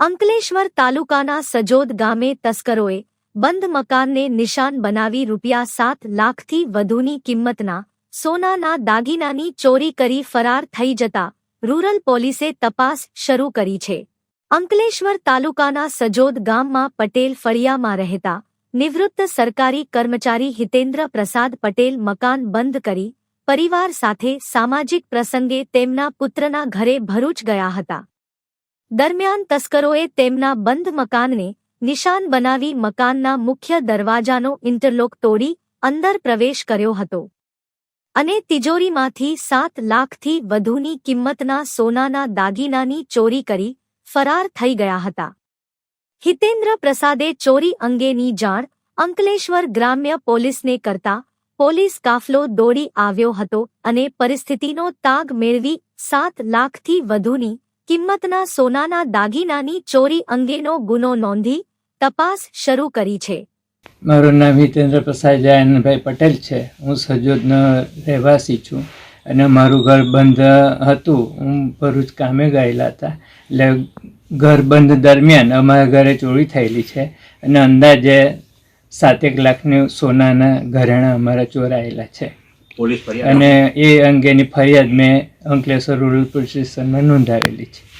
અંકલેશ્વર તાલુકાના સજોદ ગામે તસ્કરોએ બંધ મકાનને નિશાન બનાવી રૂપિયા સાત લાખથી વધુની કિંમતના સોનાના દાગીનાની ચોરી કરી ફરાર થઈ જતા રૂરલ પોલીસે તપાસ શરૂ કરી છે. અંકલેશ્વર તાલુકાના સજોદ ગામમાં પટેલ ફળિયામાં રહેતા નિવૃત્ત સરકારી કર્મચારી હિતેન્દ્ર પ્રસાદ પટેલ મકાન બંધ કરી પરિવાર સાથે સામાજિક પ્રસંગે તેમના પુત્રના ઘરે ભરૂચ ગયા હતા. દરમિયાન તસ્કરોએ તેમના બંધ મકાનને નિશાન બનાવી મકાનના મુખ્ય દરવાજાનો ઇન્ટરલોક તોડી અંદર પ્રવેશ કર્યો હતો. અને તિજોરીમાંથી સાત લાખથી વધુની કિંમતના સોનાના દાગીનાની ચોરી કરી ફરાર થઈ ગયા હતા. હિતેન્દ્ર પ્રસાદે ચોરી અંગેની જાણ અંકલેશ્વર ગ્રામ્ય પોલીસને કરતા પોલીસ કાફલો દોડી આવ્યો હતો અને પરિસ્થિતિનો તાગ મેળવી સાત લાખથી વધુની કિંમતના સોનાના દાગીનાની ચોરી અંગેનો ગુનો નોંધી તપાસ શરૂ કરી છે. મારું નામ હિતેન્દ્ર પ્રસાદ જયંતભાઈ પટેલ છે. હું સજોદનો રહેવાસી છું અને મારું ઘર બંધ હતું. હું ભરૂચ કામે ગયેલા હતા. એટલે ઘર બંધ દરમિયાન અમારા ઘરે ચોરી થયેલી છે અને અંદાજે સાતેક લાખની સોનાના ઘરેણાં અમારા ચોરાયેલા છે. પોલીસ અને એ અંગેની ફરિયાદ મેં અંકલેશ્વર રૂરલ પોલીસ સ્ટેશનમાં નોંધાવેલી છે.